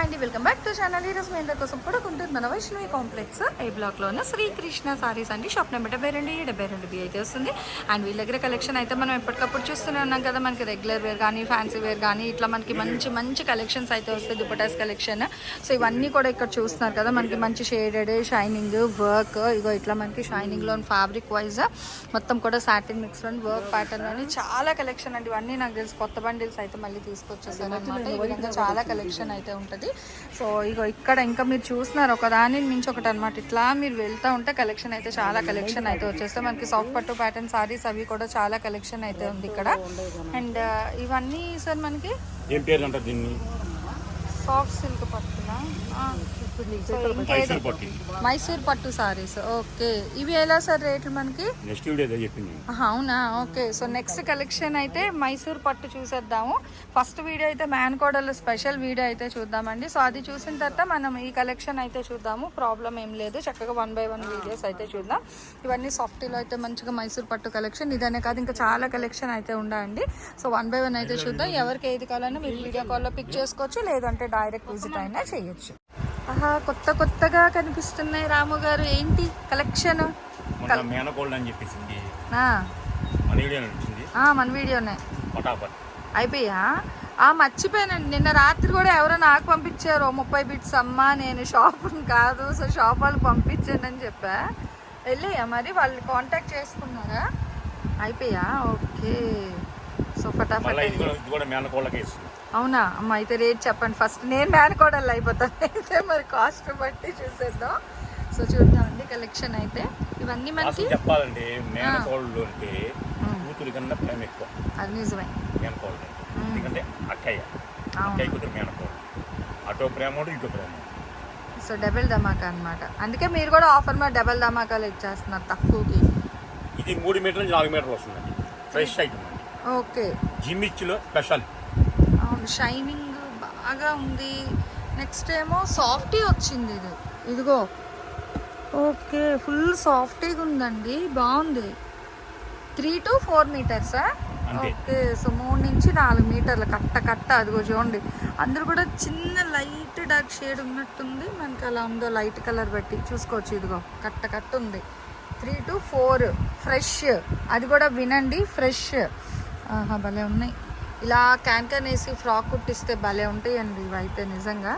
అండి welcome back to channel. ఈరోజు మీ అందరి కోసం కూడా ఉంటుంది మన వైష్ణవి కాంప్లెక్స్ ఏ బ్లాక్లో ఉన్న శ్రీకృష్ణ సారీస్ అండి. షాప్ నెంబర్ డెబ్బై రెండు డెబ్బై రెండు బి అయితే వస్తుంది. అండ్ వీళ్ళ దగ్గర కలెక్షన్ అయితే మనం ఎప్పటికప్పుడు చూస్తూనే ఉన్నాం కదా మనకి రెగ్యులర్ వేర్ కానీ ఫ్యాన్సీ వేర్ కానీ ఇట్లా మనకి మంచి మంచి కలెక్షన్స్ అయితే వస్తాయి. దుపటాస్ కలెక్షన్ సో ఇవన్నీ కూడా ఇక్కడ చూస్తున్నారు కదా మనకి మంచి షేడెడ్ షైనింగ్ వర్క్ ఇగో ఇట్లా మనకి షైనింగ్లో ఫ్యాబ్రిక్ వైజ్ మొత్తం కూడా సాటిన్ మిక్స్లో వర్క్ ప్యాటర్న్లోని చాలా కలెక్షన్ అండి. ఇవన్నీ నాకు తెలిసి కొత్త బండిల్స్ అయితే మళ్ళీ తీసుకొచ్చేసారు అనమాట ఈ విధంగా చాలా కలెక్షన్ అయితే ఉంటుంది. సో ఇగో ఇక్కడ ఇంకా మీరు చూస్తున్నారు ఒక దాని మించి ఒకటి అనమాట ఇట్లా మీరు వెళ్తూ ఉంటే కలెక్షన్ అయితే చాలా కలెక్షన్ అయితే వచ్చేస్తే మనకి సాఫ్ట్ పట్టు ప్యాటర్న్ సారీస్ అవి కూడా చాలా కలెక్షన్ అయితే ఉంది ఇక్కడ. అండ్ ఇవన్నీ సార్ మనకి ఏం పేరు అంటారు దీన్ని? Soft silk పట్టునా? మైసూర్ పట్టి. మైసూర్ పట్టు సారీస్. ఓకే. ఇవి ఎలా సార్ రేట్లు మనకి? నెక్స్ట్ వీడియో ఏదో చెప్పింది. ఆహా, అవునా? ఓకే. సో నెక్స్ట్ కలెక్షన్ అయితే మైసూర్ పట్టు చూసేద్దాము. ఫస్ట్ వీడియో అయితే మ్యాన్ కోడల్ స్పెషల్ వీడియో అయితే చూద్దామండి. సో అది చూసిన తర్వాత మనం ఈ కలెక్షన్ అయితే చూద్దాము. ప్రాబ్లం ఏం లేదు. చక్కగా వన్ బై వన్ వీడియోస్ అయితే చూద్దాం. ఇవన్నీ సాఫ్టీలో అయితే మంచిగా మైసూర్ పట్టు కలెక్షన్. ఇదనే కాదు ఇంకా చాలా కలెక్షన్ అయితే ఉండండి సో వన్ బై వన్ అయితే చూద్దాం. ఎవరికి ఏది కావాలన్నా మీరు వీడియో కాల్లో పిక్ చేసుకోవచ్చు. లేదంటే డైరెక్ట్ విజిట్ అయినా చేయొచ్చు. ఆహా కొత్త కొత్తగా కనిపిస్తున్నాయి రాము గారు. ఏంటి కలెక్షన్? మొన్న మేనకోల్డ్ అని చెప్పేసింది. ఆ, మన వీడియో మన వీడియోనే. పటాపట్. అయిపోయా? ఆ మర్చిపోయానండి. నిన్న రాత్రి కూడా ఎవరో నాకు పంపించారు. "ఓ ముప్పై బిట్స్ అమ్మా నేను షాప్ కాదు సో షాప్ వాళ్ళు పంపించండి అని చెప్పా. వెళ్ళియా మరి? వాళ్ళు కాంటాక్ట్ చేసుకున్నారా? అయిపోయా? ఓకే. సో ఫటాఫట్ ఇది కూడా మేనకోళ్ళకే అవునా? అమ్మ అయితే రేట్ చెప్పండి. ఫస్ట్ నేను మేనకోడలు అయిపోతాను. అయితే మరి కాస్ట్ బట్టి చూసేద్దాం. సో చూద్దామండి కలెక్షన్ అయితే. ఇవన్నీ మనకి అసలు చెప్పాలంటే మేనకోళ్ళు అంటే కూతురి కన్నా ప్రేమ ఎక్కువ. అది నిజమే. అంటే. ఎందుకంటే అక్కయ్య. అక్కయ్య కూతురు మేనకోళ్ళు అటో ప్రేమ ఉంటుంది ఇటో ప్రేమ. సో డబుల్ ధమాకా అన్నమాట. అందుకే మీరు కూడా ఆఫర్ మీద డబుల్ ధమాకాలు ఇచ్చేస్తున్నారు తక్కువకి. ఇది మూడు మీటర్ల నాలుగు మీటర్లు వస్తుందండి. Fresh item okay. జిమ్మిచ్లో special shining బాగా ఉంది. నెక్స్ట్ ఏమో సాఫ్టీ వచ్చింది ఇది. ఇదిగో. ఓకే ఫుల్ సాఫ్టీగా ఉందండి. బాగుంది. త్రీ టు ఫోర్ మీటర్సా. ఓకే సో మూడు నుంచి నాలుగు మీటర్లు కట్ట కట్ట అదిగో చూడండి. అందరూ కూడా చిన్న లైట్ డార్క్ షేడ్ ఉన్నట్టుంది. మనకి అలా ఉందో లైట్ కలర్ బట్టి చూసుకోవచ్చు. ఇదిగో కట్ట కట్ట ఉంది. Three to four fresh. అది కూడా వినండి ఫ్రెష్. ఆహా భలే ఉన్నాయి. ఇలా క్యాన్ క్యాన్ వేసి ఫ్రాక్ కుట్టిస్తే భలే ఉంటాయండి ఇవి అయితే నిజంగా.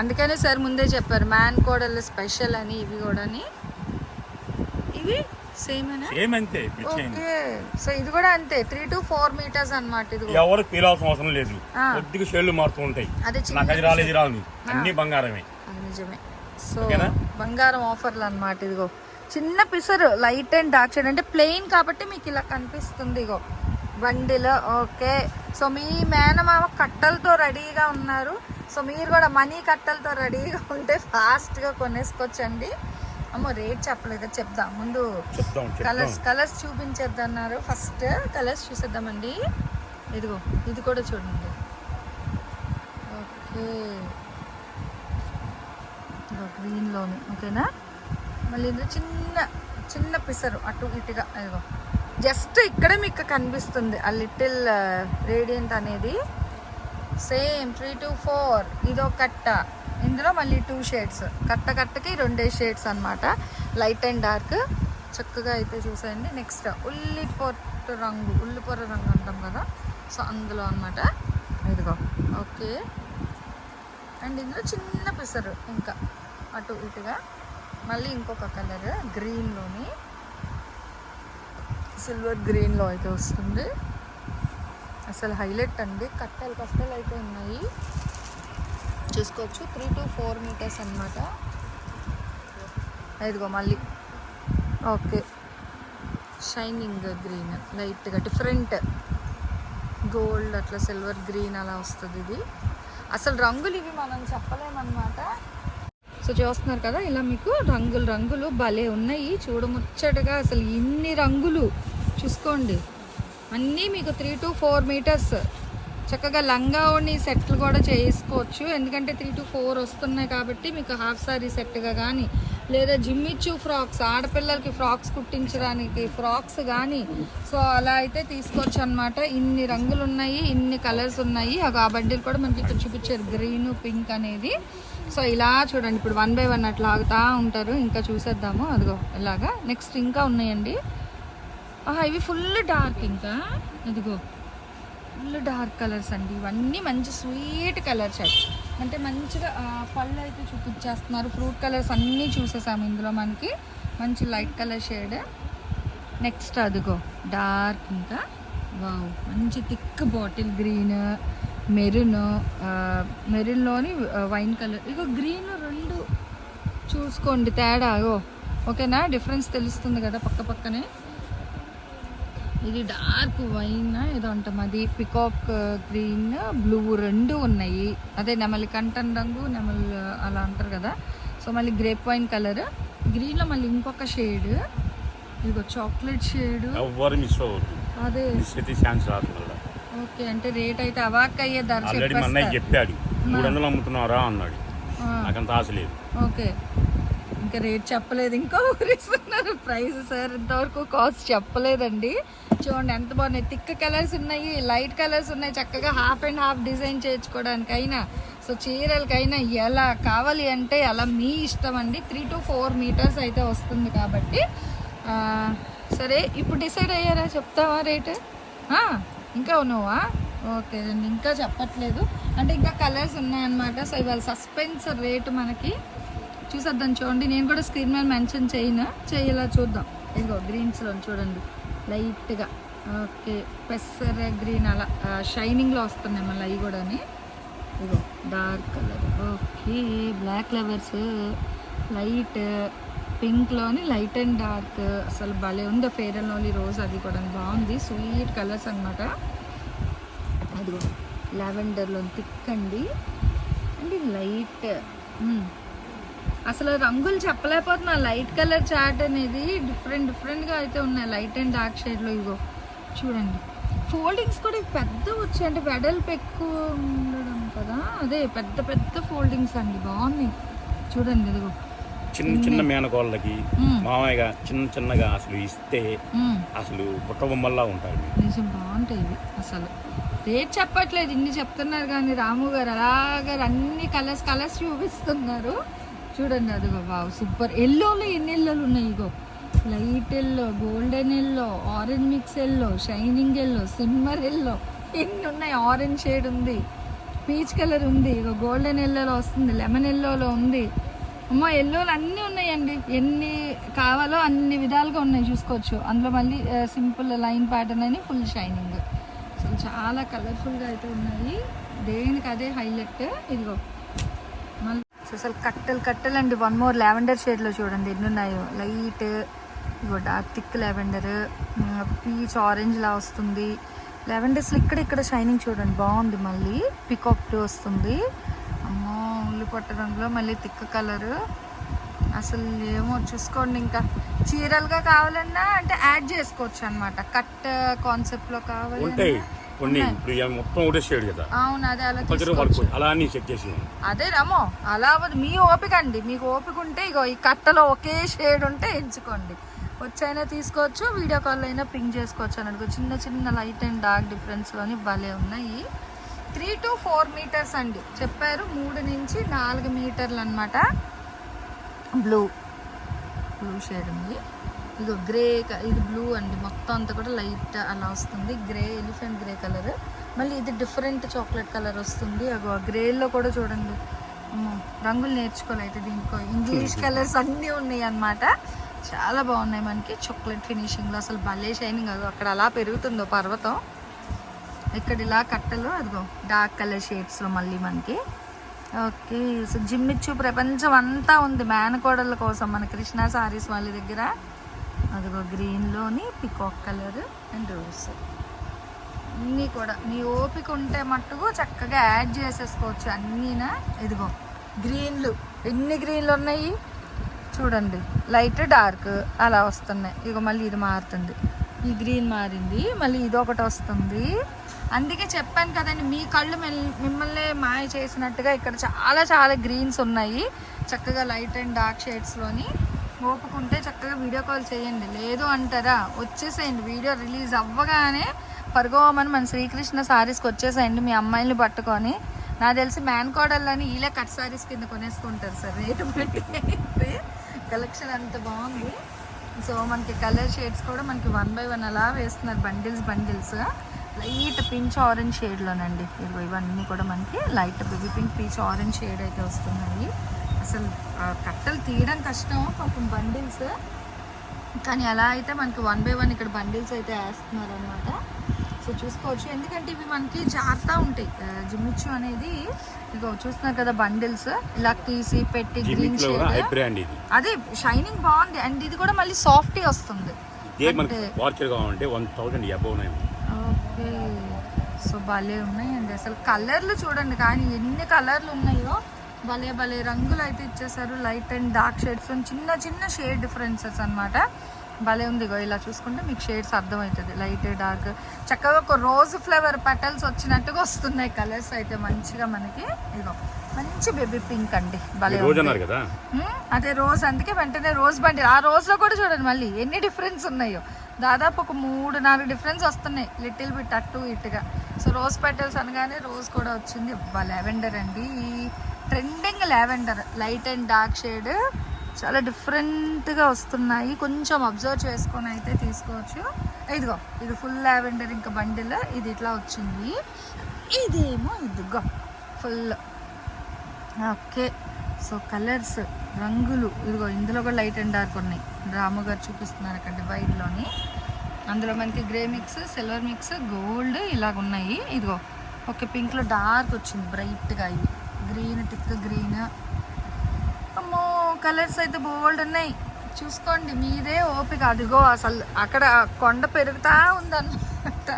అందుకనే సార్ ముందే చెప్పారు మ్యాన్ కోడల్ స్పెషల్ అని ఇవి కూడాని. ఇవి సేమ్ అంతే ఓకే. సో ఇది కూడా అంతే త్రీ టు ఫోర్ మీటర్స్ అన్నమాట ఇది కూడా. ఎవరు ఫీల్ అవసరం అవసరం లేదు. కొద్దిగా షేడ్లు మారుతూ ఉంటాయి. అదే చిన్న నాకు అది రాలేదు రాదు అన్ని బంగారమే. నిజమే. సో? బంగారం ఆఫర్లు అన్నమాట ఇదిగో. చిన్న పిసరు లైట్ అండ్ డార్క్ షేడ్ అంటే ప్లెయిన్ కాబట్టి మీకు ఇలా కనిపిస్తుంది ఇగో. Bundle okay. సో మీ మేనమామ కట్టలతో రెడీగా ఉన్నారు. సో మీరు కూడా మనీ కట్టలతో రెడీగా ఉంటే ఫాస్ట్గా కొనేసుకోవచ్చండి. అమ్మో రేట్ చెప్పలేదు? చెప్దాం. ముందు కలర్స్ కలర్స్ చూపించేద్దన్నారు. ఫస్ట్ కలర్స్ చూసేద్దామండి. ఇదిగో ఇది కూడా చూడండి. ఓకే. ఇదిగో గ్రీన్లోని ఓకేనా? మళ్ళీ ఇందులో చిన్న చిన్న పిసరు అటు ఇటుగా ఇదిగో. జస్ట్ ఇక్కడే మీకు కనిపిస్తుంది. ఆ లిటిల్ రేడియంట్ అనేది. సేమ్ త్రీ టు ఫోర్ ఇదో కట్ట. ఇందులో మళ్ళీ టూ షేడ్స్. కట్ట కట్టకి రెండే షేడ్స్ అన్నమాట. Light and dark. చక్కగా అయితే చూసేయండి. నెక్స్ట్ ఉల్లి పొట్టు రంగు. ఉల్లి పొర రంగు అంటాం కదా. సో అందులో అన్నమాట. ఇదిగో. ఓకే. అండ్ ఇందులో చిన్న పిసరు. ఇంకా అటు ఇటుగా. మళ్ళీ ఇంకొక కలర్. గ్రీన్లోని. సిల్వర్ గ్రీన్లో అయితే వస్తుంది. అసలు హైలైట్ అండి. కట్టలు కట్టలు అయితే ఉన్నాయి. చూసుకోవచ్చు. త్రీ టు ఫోర్ మీటర్స్ అనమాట ఇదిగో మళ్ళీ. ఓకే. Shining green. లైట్గా డిఫరెంట్. గోల్డ్ అట్లా సిల్వర్ గ్రీన్ అలా వస్తుంది ఇది. అసలు రంగులు ఇవి మనం చెప్పలేమన్నమాట. సో చూస్తున్నారు కదా ఇలా మీకు రంగులు రంగులు భలే ఉన్నాయి. చూడముచ్చటగా అసలు ఇన్ని రంగులు. చూసుకోండి. అన్నీ మీకు త్రీ టు ఫోర్ మీటర్స్ చక్కగా లంగా ఓణి సెట్లు కూడా చేసుకోవచ్చు. ఎందుకంటే త్రీ టు ఫోర్ వస్తున్నాయి కాబట్టి మీకు హాఫ్ సారీ సెట్గా కానీ లేదా జిమ్మిచ్చు ఫ్రాక్స్ ఆడపిల్లలకి ఫ్రాక్స్ కుట్టించడానికి ఫ్రాక్స్ కానీ సో అలా అయితే తీసుకోవచ్చు అనమాట ఇన్ని రంగులు ఉన్నాయి ఇన్ని కలర్స్ ఉన్నాయి. ఆ బండిలు కూడా మనకి ఇక్కడ చూపించారు. గ్రీన్ పింక్ అనేది. సో ఇలా చూడండి. ఇప్పుడు వన్ బై వన్ అట్లా ఆగుతూ ఉంటారు. ఇంకా చూసేద్దాము. అదిగో ఇలాగా. నెక్స్ట్ ఇంకా ఉన్నాయండి. ఇవి ఫుల్ డార్క్ ఇంకా. ఇదిగో ఫుల్ డార్క్ కలర్స్ అండి. ఇవన్నీ మంచి స్వీట్ కలర్స్ అవి అంటే మంచిగా పళ్ళు అయితే చూపించేస్తున్నారు. ఫ్రూట్ కలర్స్ అన్నీ చూసేసాము ఇందులో మనకి. మంచి లైట్ కలర్ షేడ్ నెక్స్ట్ అదిగో డార్క్ ఇంకా. వావ్ మంచి థిక్ బాటిల్ గ్రీన్ మెరూన్ మెరూన్లోని వైన్ కలర్ ఇగో గ్రీన్ రెండు చూసుకోండి తేడా. ఓ ఓకేనా? డిఫరెన్స్ తెలుస్తుంది కదా పక్క పక్కనే. ఇది డార్క్ వైన్ ఏదో అంటాం అది. పికాక్ గ్రీన్ బ్లూ రెండు ఉన్నాయి. అదే నెమలి కంటన్ రంగు నెమలి అలా అంటారు కదా. సో మళ్ళీ గ్రేప్ వైన్ కలర్. గ్రీన్లో మళ్ళీ ఇంకొక షేడ్. ఇదిగో చాక్లెట్ షేడ్. అదే. ఓకే అంటే రేట్ అయితే అవాక్ అయ్యే ధర చెప్పాడు. మూడు వందలు అమ్ముతున్నారా అన్నాడు. ఆ, నాకంత ఆశ లేదు. ఓకే. ఇంకా రేట్ చెప్పలేదు. ఇంకా ఊరిస్తున్నారు. ప్రైస్ సార్ ఇంతవరకు కాస్ట్ చెప్పలేదండి. చూడండి ఎంత బాగున్నాయి. థిక్ కలర్స్ ఉన్నాయి లైట్ కలర్స్ ఉన్నాయి చక్కగా హాఫ్ అండ్ హాఫ్ డిజైన్ చేయించుకోవడానికైనా. సో చీరలకైనా ఎలా కావాలి అంటే అలా మీ ఇష్టం అండి. త్రీ టు ఫోర్ మీటర్స్ అయితే వస్తుంది కాబట్టి సరే ఇప్పుడు డిసైడ్ అయ్యారా? చెప్తావా రేటు? ఇంకా ఉన్నావా? ఓకే అండి ఇంకా చెప్పట్లేదు. అంటే ఇంకా కలర్స్ ఉన్నాయన్నమాట. సో ఇవాళ సస్పెన్స్ రేటు మనకి చూసేద్దాం చూడండి. నేను కూడా స్క్రీన్ మీద మెన్షన్ చేయను. చేయాలా చూద్దాం. ఇదిగో గ్రీన్స్లో చూడండి. లైట్గా. ఓకే. పెసర గ్రీన్ అలా షైనింగ్లో వస్తున్నాయి మళ్ళీ అవి కూడాని. ఇదిగో dark colour. Okay. Black flowers light పింక్లోని light and dark. అసలు భలే ఉంది ఫేర్ అండ్ ఓన్లీ రోజ్ అది కూడా బాగుంది. స్వీట్ కలర్స్ అనమాట అదిగో లావెండర్లో థిక్ అండి. అండ్ లైట్ అసలు రంగులు చెప్పలేకపోతున్నా. లైట్ కలర్ చాట్ అనేది డిఫరెంట్ డిఫరెంట్గా అయితే ఉన్నాయి. లైట్ అండ్ డార్క్ షేడ్లో ఇగో. చూడండి. ఫోల్డింగ్స్ కూడా ఇవి పెద్ద వచ్చాయి. అంటే వెడల్పు ఎక్కువ ఉండడం కదా? అదే పెద్ద పెద్ద ఫోల్డింగ్స్ అండి. బాగున్నాయి. చూడండి ఇదిగో. చిన్న చిన్న మేనకోళ్ళకి మ్మ్. మామయ్యగా చిన్న చిన్నగా అసలు ఇస్తే. అసలు బుట్టబొమ్మల్లా ఉంటాయి నిజం బాగుంటాయి ఇవి అసలు. రేట్ చెప్పట్లేదు. ఇన్ని చెప్తున్నారు కానీ రాము గారు అలాగా అన్ని కలర్స్ కలర్స్ చూపిస్తున్నారు. చూడండి అదిగో వావ్ సూపర్. ఎల్లోలో ఎన్ని ఎల్లోలు ఉన్నాయి ఇగో? Light yellow golden yellow orange mix yellow shining yellow shimmer yellow. ఎన్ని ఉన్నాయి? ఆరెంజ్ షేడ్ ఉంది పీచ్ కలర్ ఉంది ఇగో గోల్డెన్ ఎల్లోలో వస్తుంది లెమన్ ఎల్లోలో ఉంది. అమ్మో ఎల్లోలు అన్నీ ఉన్నాయండి. ఎన్ని కావాలో అన్ని విధాలుగా ఉన్నాయి చూసుకోవచ్చు. అందులో మళ్ళీ సింపుల్ లైన్ ప్యాటర్న్ అని ఫుల్ షైనింగ్. సో చాలా కలర్ఫుల్గా అయితే ఉన్నాయి. దేనికి అదే హైలైట్? ఇదిగో. అసలు కట్టెలు కట్టెలు అండి. వన్ మోర్ లావెండర్ షేడ్లో చూడండి. ఎన్ని ఉన్నాయో లైట్ ఇగో డార్క్ థిక్ లావెండర్ పీచ్ ఆరెంజ్లా వస్తుంది. లావెండర్స్లో ఇక్కడ ఇక్కడ షైనింగ్ చూడండి. బాగుంది మళ్ళీ. పికాక్ వస్తుంది. అమ్మో ఉల్లి పొట్ట రంగులో మళ్ళీ థిక్ కలర్ అసలు ఏమో చూసుకోండి ఇంకా. చీరలుగా కావాలన్నా అంటే యాడ్ చేసుకోవచ్చు అనమాట కట్ కాన్సెప్ట్లో కావాలి కొన్ని ఇప్పుడు ఇవి మొత్తం ఒకటే షేడ్ కదా. అవును అదే అలా కొంచెం తీసుకోవచ్చు. వర్క్ అలా అన్ని చెక్ చేసి అదే రమో అలా అవ్వదు. మీ ఓపిక అండి. మీకు ఓపిక ఉంటే ఇగో ఈ కట్టలో ఒకే షేడ్ ఉంటే ఎంచుకోండి. వచ్చైనా తీసుకోవచ్చు వీడియో కాల్ అయినా పింక్ చేసుకోవచ్చు అని అనుకో. చిన్న చిన్న లైట్ అండ్ డార్క్ డిఫరెన్స్లోని భలే ఉన్నాయి. త్రీ టు ఫోర్ మీటర్స్ అండి. చెప్పారు మూడు నుంచి నాలుగు మీటర్లు అనమాట బ్లూ బ్లూ షేడ్ ఉంది. ఇది గ్రే ఇది బ్లూ అండి. మొత్తం అంతా కూడా లైట్ అలా వస్తుంది. Grey elephant grey colour. మళ్ళీ ఇది డిఫరెంట్ చాక్లెట్ కలర్ వస్తుంది. అగో ఆ గ్రేలో కూడా చూడండి. రంగులు నేర్చుకోలేదు ఇంకో దీనికో. ఇంగ్లీష్ కలర్స్ అన్నీ ఉన్నాయి అన్నమాట చాలా బాగున్నాయి మనకి చాక్లెట్ ఫినిషింగ్లో. అసలు భలే షైనింగ్. అదో అక్కడ అలా పెరుగుతుందో పర్వతం. ఇక్కడ ఇలా కట్టలు అదిగో డార్క్ కలర్ షేడ్స్లో మళ్ళీ మనకి. ఓకే సో జిమ్మిచ్చు ప్రపంచం అంతా ఉంది. మేనకోడళ్ళ కోసం మన కృష్ణా సారీస్ వాళ్ళ దగ్గర. అదిగో గ్రీన్లోని పికాక్ కలర్ అండ్ రోజ్. అన్నీ కూడా. నీ ఓపిక ఉంటే మట్టుకు చక్కగా యాడ్ చేసేసుకోవచ్చు అన్నీనా? ఇదిగో గ్రీన్లు. ఎన్ని గ్రీన్లు ఉన్నాయి? చూడండి. లైట్ డార్క్ అలా వస్తున్నాయి. ఇక మళ్ళీ ఇది మారుతుంది. ఈ గ్రీన్ మారింది. మళ్ళీ ఇదొకటి వస్తుంది. అందుకే చెప్పాను కదండి మీ కళ్ళు మెల్- మిమ్మల్ని మాయ చేసినట్టుగా ఇక్కడ చాలా చాలా గ్రీన్స్ ఉన్నాయి. చక్కగా లైట్ అండ్ డార్క్ షేడ్స్లోని ఓపుకుంటే చక్కగా వీడియో కాల్ చేయండి. లేదు అంటారా? వచ్చేసేయండి. వీడియో రిలీజ్ అవ్వగానే పరుగోమని మన శ్రీకృష్ణ సారీస్కి వచ్చేసేయండి మీ అమ్మాయిని పట్టుకొని. నాకు తెలిసి మ్యాన్ కోడళ్ళని ఇలా కట్ సారీస్ కింద కొనేసుకుంటారు సార్. రేటు కలెక్షన్ అంత బాగుంది. సో మనకి కలర్ షేడ్స్ కూడా మనకి వన్ బై వన్ అలా వేస్తున్నారు. Bundles bundles light peach orange షేడ్లోనండి ఇవన్నీ కూడా మనకి light baby pink peach orange shade అయితే వస్తున్నాయి. అసలు కట్టలు తీయడం కష్టం పాపం బండిల్స్. కానీ అలా అయితే మనకి వన్ బై వన్ ఇక్కడ బండిల్స్ అయితే వేస్తున్నారు అనమాట సో చూసుకోవచ్చు. ఎందుకంటే ఇవి మనకి జారుతూ ఉంటాయి. జిమ్మిచ్చు అనేది ఇగో చూస్తున్నారు కదా బండిల్స్. ఇలా తీసి పెట్టి గ్రీన్ షేడ్. అదే షైనింగ్ బాగుంది. అండ్ ఇది కూడా మళ్ళీ సాఫ్టీ వస్తుంది. ఉన్నాయి. ఓకే. సో భలే ఉన్నాయండి అసలు కలర్లు చూడండి. కానీ ఎన్ని కలర్లు ఉన్నాయో. భలే భలే రంగులు అయితే ఇచ్చేసారు లైట్ అండ్ డార్క్ షేడ్స్ చిన్న చిన్న షేడ్ డిఫరెన్సెస్ అన్నమాట. భలే ఉంది ఇగో ఇలా చూసుకుంటే మీకు షేడ్స్ అర్థమవుతుంది. లైట్ డార్క్ చక్కగా ఒక రోజ్ ఫ్లవర్ పెటల్స్ వచ్చినట్టుగా వస్తున్నాయి కలర్స్ అయితే మంచిగా మనకి. ఇగో మంచి బేబీ పింక్ అండి. భలే కదా. అదే రోజ్ అందుకే వెంటనే రోజ్ బండి. ఆ రోజ్లో కూడా చూడండి మళ్ళీ ఎన్ని డిఫరెన్స్ ఉన్నాయో. దాదాపు ఒక మూడు నాలుగు డిఫరెన్స్ వస్తున్నాయి. లిటిల్ బిట్ అటు ఇటుగా. సో రోజ్ పెటల్స్ అనగానే రోజ్ కూడా వచ్చింది. లెవెండర్ అండి. ఈ trending lavender light and dark shade చాలా డిఫరెంట్గా వస్తున్నాయి. కొంచెం అబ్జర్వ్ చేసుకొని అయితే తీసుకోవచ్చు. ఇదిగో ఇది ఫుల్ లావెండర్ ఇంకా బండిల్. ఇది ఇట్లా వచ్చింది. ఇదేమో ఇదిగో ఫుల్ ఓకే సో కలర్స్ రంగులు. ఇదిగో ఇందులో కూడా లైట్ అండ్ డార్క్ ఉన్నాయి. రాము గారు చూపిస్తున్నారు అక్కడ వైట్లోని అందులో మనకి grey mix silver mix gold ఇలాగ ఉన్నాయి ఇదిగో ఒక పింక్లో డార్క్ వచ్చింది బ్రైట్గా ఇవి గ్రీన్ టిక్ గ్రీన్ అమ్మో కలర్స్ అయితే బోల్డ్ ఉన్నాయి. చూసుకోండి మీదే ఓపిక. అదిగో అసలు అక్కడ కొండ పెరుగుతా ఉందన్నమాట.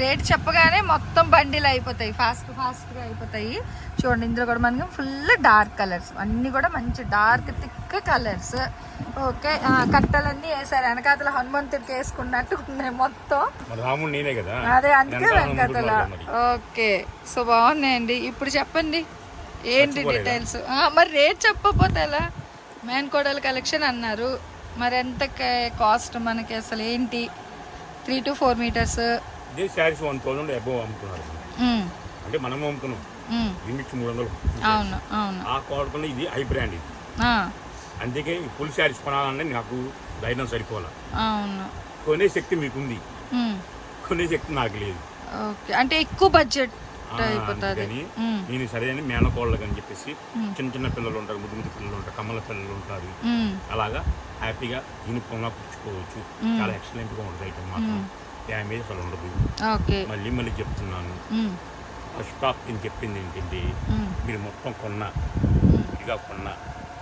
రేట్ చెప్పగానే మొత్తం బండిలు అయిపోతాయి. ఫాస్ట్ ఫాస్ట్గా అయిపోతాయి. చూడండి ఇందులో కూడా మనకి ఫుల్ డార్క్ కలర్స్ అన్నీ కూడా మంచి డార్క్ థిక్ కలర్స్ ఓకే కట్టలన్నీ వేసారు. వెనకాతల హనుమంతుడికి వేసుకున్నట్టు ఉన్నాయి మొత్తం. అదే అందుకే వెనకాతల. ఓకే సో బాగున్నాయండి. ఇప్పుడు చెప్పండి. ఏంటి? డీటెయిల్స్ మరి రేట్ చెప్పకపోతే ఎలా? మేన్ కోడల్ కలెక్షన్ అన్నారు. మరి ఎంత కాస్ట్ మనకి అసలు ఏంటి? Three to four metres sarees one thousand above అమ్ముతున్నారు. అంటే మనం అమ్ముతున్నాం. లిమిట్స్ మూడు వందలు. అవును అవును. ఆ కోడకుండా ఇది హై బ్రాండ్ ఇది. అందుకే ఫుల్ శారీస్ కొనాలంటే నాకు ధైర్యం సరిపోవాలి. అవును. కొనే శక్తి మీకుంది. కొనే శక్తి నాకు లేదు. ఓకే. అంటే ఎక్కువ బడ్జెట్ అందుకని నేను సరైన మేనకోళ్ళకి అని చెప్పేసి. చిన్న చిన్న పిల్లలు ఉంటారు ముద్దు ముద్దు పిల్లలు ఉంటారు కమ్మల పిల్లలు ఉంటారు. అలాగా హ్యాపీగా యూనిఫామ్గా పుచ్చుకోవచ్చు. చాలా ఎక్సలెంట్గా ఉంటుంది ఐటమ్ మాత్రం. డ్యామేజ్ అసలు ఉండదు. మళ్ళీ మళ్ళీ చెప్తున్నాను. ఫస్ట్ స్టాప్ నేను చెప్పింది ఏంటంటే మీరు మొత్తం కొన్న ఇదిగా కొన్న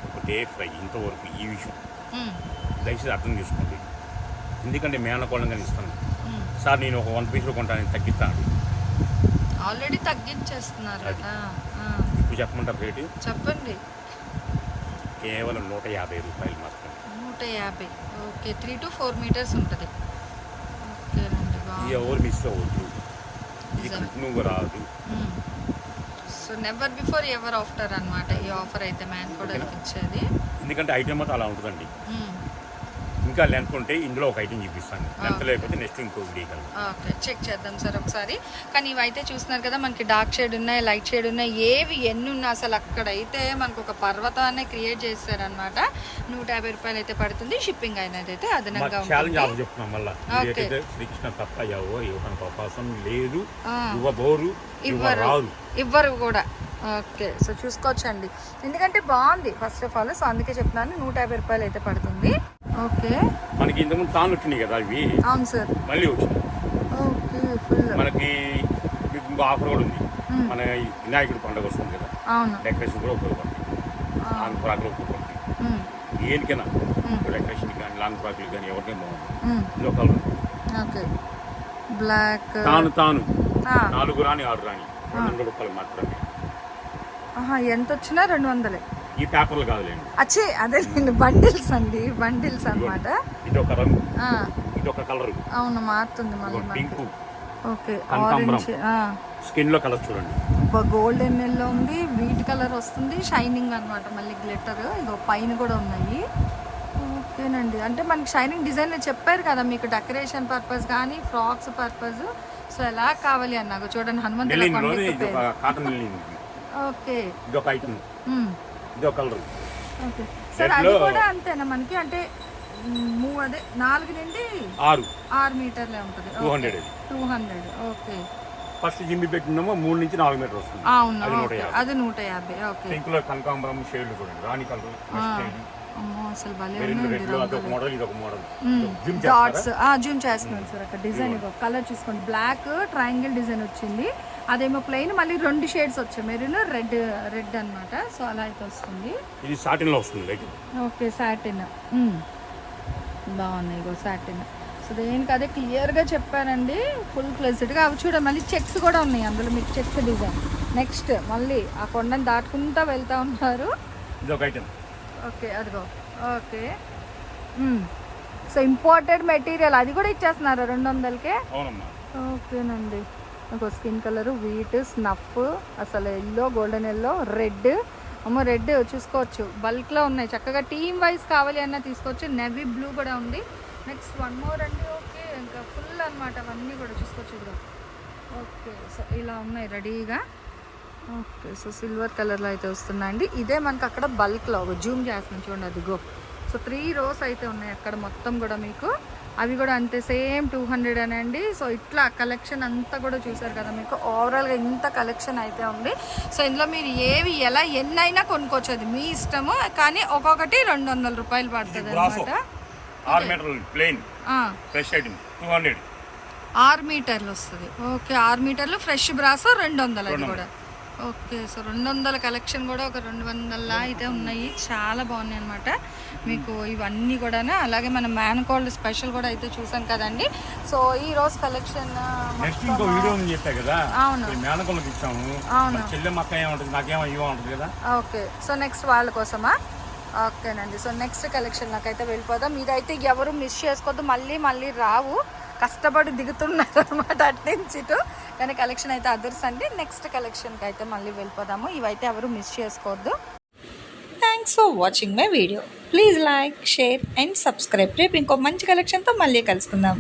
ఒకటే ఫ్రై ఇంతవరకు ఈ విషయం. దయచేసి అర్థం చేసుకోండి. ఎందుకంటే మేనకోళ్ళంగా ఇస్తాను. ఉమ్. సార్ నేను ఒక వన్ పీస్లో కొంటాను తగ్గిస్తాను. ఆల్రెడీ తగ్గించేస్తున్నారు. కదా ఇప్పుడు చెప్పమంటారు రేటు? చెప్పండి. కేవలం నూట యాభై రూపాయలు మాత్రమే. నూట యాభై. Okay three to four metres ఉంటుంది. ఎవరు మిస్ అవ్వద్దు. కంటిన్యూగా రాదు. So never before ever after అన్నమాట ఈ ఆఫర్ అయితే మ్యాన్ కూడా ఇచ్చేది ఎందుకంటే ఐటమ్ మాత్రం అలా ఉంటుందండి. ఇంకా లెంత్ ఉంటే ఇందులో ఒక ఐటమ్ చూపిస్తాను. లెంత్. లేకపోతే నెక్స్ట్ ఇంకో వీడియో ఓకే చెక్ చేద్దాం సార్ ఒకసారి. కానీ ఇవైతే చూస్తున్నారు కదా మనకి డార్క్ షేడ్ ఉన్నాయి లైట్ షేడ్ ఉన్నాయి ఏవి ఎన్ని ఉన్నా అసలు అక్కడైతే మనకు ఒక పర్వతాన్ని క్రియేట్ చేస్తారనమాట నూట యాభై రూపాయలు అయితే పడుతుంది షిప్పింగ్ అనేది అయితే అదనంగా ఛాలెంజ్ ఆఫ్ ఉంటుంది. చెప్తున్నాం మళ్ళీ. శ్రీకృష్ణ తప్ప ఎవరు అవకాశం లేదు. ఇవ్వబోరు ఇవ్వరు ఇవ్వరు కూడా. ఓకే సో చూసుకోవచ్చండి. ఎందుకంటే బాగుంది ఫస్ట్ ఆఫ్ ఆల్ సో అందుకే చెప్తున్నాను నూట యాభై రూపాయలు అయితే పడుతుంది. ఓకే. మనకి ఇంతకుముందు తాను వచ్చినాయి కదా అవును సార్. మళ్ళీ వచ్చినాయి. Okay full. మనకి ఆఫర్ కూడా ఉంది. మన వినాయకుడి పండుగ వస్తుంది కదా. అవును. డెకరేషన్ కూడా ఉపయోగపడుతుంది. లాంగ్ ఫ్రాక్లు ఉపయోగపడుతుంది. దేనికైనా. డెకరేషన్ కానీ లాంగ్ ఫ్రాక్లు కానీ ఎవరికైనా కలర్ ఉంది. ఓకే. బ్లాక్. తాను తాను. నాలుగు రాని ఆరు రాని రెండు వందల రూపాయలు మాత్రమే. ఎంత వచ్చినా రెండు వందలే. ఈ పేపర్లు కాదులేండి అచ్చే అదే బండిల్స్ అండి బండిల్స్ అన్నమాట. ఇది ఒక రంగు. ఇది ఒక కలర్. అవును మారుతుంది మళ్ళీ పింక్. ఓకే. ఆరెంజ్ స్కిన్లో కలర్ చూడండి. గోల్డెన్ ఎల్లో ఉంది వీట్ కలర్ వస్తుంది షైనింగ్ అన్నమాట మళ్ళీ గ్లిటర్ ఇగో పైన కూడా ఉన్నాయి. ఓకేనండి. అంటే మనకి షైనింగ్ డిజైన్ చెప్పారు కదా మీకు డెకరేషన్ పర్పస్ కానీ ఫ్రాక్స్ పర్పస్. సో ఎలా కావాలి అన్నాక చూడండి. ఇది ఇది. ఓకే. ఇది ఒక ఐటమ్. ఇది ఒక కలర్. ఓకే. సార్ అది కూడా అంతేనా మనకి? అంటే మ్, మూ అదే నాలుగు నుండి ఆరు. ఆరు మీటర్లే ఉంటుంది. 200 ఇది. టూ హండ్రెడ్ ఓకే ఫస్ట్ జిమ్మి పెట్టినామో మూడు నుంచి నాలుగు మీటర్ వస్తుంది. అవును? అది నూట యాభై. ఓకే పింక్లో కనకాంబరం షేడ్లు రాణి కలర్ అసలు రంగులు. మోడల్ ఇది ఒక మోడల్ మ్మ్. జిమ్ డాట్స్ చేస్తారా? జూమ్ చేస్తున్నాను సార్ అక్కడ డిజైన్ కలర్ చూసుకోండి. బ్లాక్ ట్రయాంగిల్ డిజైన్ వచ్చింది. అదేమో ప్లెయిన్ మళ్ళీ రెండు షేడ్స్ వచ్చాయి. మెరూన్ రెడ్ రెడ్ అన్నమాట. సో అలా అయితే వస్తుంది. ఇది సాటిన్లో వస్తుంది ఓకే సాటిన్ బాగున్నాయి ఇగో సాటిన్ సో దేనికి అదే క్లియర్గా చెప్పానండి. ఫుల్ ఫ్లెజ్డ్గా అవి చూడండి మళ్ళీ చెక్స్ కూడా ఉన్నాయి అందులో మీకు చెక్స్ డిజైన్ నెక్స్ట్ మళ్ళీ ఆ కొండని దాటుకుంటా వెళ్తా ఐటమ్ ఓకే అదిగో. ఓకే. సో ఇంపార్టెంట్ మెటీరియల్ అది కూడా ఇచ్చేస్తున్నారు రెండు వందలకే? ఓకేనండి. ఇంకో స్కిన్ కలర్ వీట్ స్నఫ్ అసలు ఎల్లో గోల్డెన్ ఎల్లో రెడ్. అమ్మ రెడ్ చూసుకోవచ్చు. బల్క్లో ఉన్నాయి. చక్కగా టీమ్ వైజ్ కావాలి అన్న తీసుకోవచ్చు. నెవీ బ్లూ కూడా ఉంది. నెక్స్ట్ వన్ మోర్ అండి. ఓకే. ఇంకా ఫుల్ అనమాట అవన్నీ కూడా చూసుకోవచ్చు ఇప్పుడు. ఓకే. సో ఇలా ఉన్నాయి రెడీగా. ఓకే. సో సిల్వర్ కలర్లో అయితే వస్తున్నాయండి. ఇదే మనకి అక్కడ బల్క్లో. జూమ్ చేస్తున్నాం చూడండి. అదిగో. సో త్రీ రోస్ అయితే ఉన్నాయి అక్కడ మొత్తం కూడా మీకు. అవి కూడా అంతే సేమ్ టూ హండ్రెడ్ అని అండి. సో ఇట్లా కలెక్షన్ అంతా కూడా చూసారు కదా మీకు. ఓవరాల్గా ఇంత కలెక్షన్ అయితే ఉంది. సో ఇందులో మీరు ఏవి ఎలా ఎన్ని అయినా కొనుక్కోవచ్చు. అది మీ ఇష్టము కానీ ఒక్కొక్కటి రెండు వందల రూపాయలు పడుతుంది. అనమాట ఆరు మీటర్లు వస్తుంది. ఓకే ఆరు మీటర్లు ఫ్రెష్ బ్రాస్ రెండు వందలు అది కూడా. ఓకే సో రెండు వందల కలెక్షన్ కూడా ఒక రెండు వందల అయితే ఉన్నాయి. చాలా బాగున్నాయి అనమాట మీకు ఇవన్నీ కూడా అలాగే మనం మ్యాన్కోల్డ్ స్పెషల్ కూడా అయితే చూసాం కదండి. సో ఈ రోజు కలెక్షన్ నెక్స్ట్ ఇంకో వీడియో ఉంది చెప్పా కదా? అవును. ఈ మేనకొండకి ఇచ్చాము. అవును. మరి చెల్లె మక్క ఏముంటుంది నాకేమో ఇవో ఉంటుంది కదా? ఓకే సో నెక్స్ట్ వాళ్ళ కోసమా? ఓకేనండి సో నెక్స్ట్ కలెక్షన్ నాకైతే వెళ్ళిపోదాం. ఇదైతే ఎవరు మిస్ చేసుకోవద్దు మళ్ళీ మళ్ళీ రావు. కష్టపడి దిగుతున్నారు అనమాట అటు నుంచి ఇటు. కానీ కలెక్షన్ అయితే అదర్స్ అండి. నెక్స్ట్ కలెక్షన్కి అయితే మళ్ళీ వెళ్ళిపోదాము. ఇవైతే ఎవరు మిస్ చేసుకోవద్దు. Thanks for watching my video please like share and subscribe రేపు ఇంకో మంచి కలెక్షన్తో మళ్ళీ కలుసుకుందాం.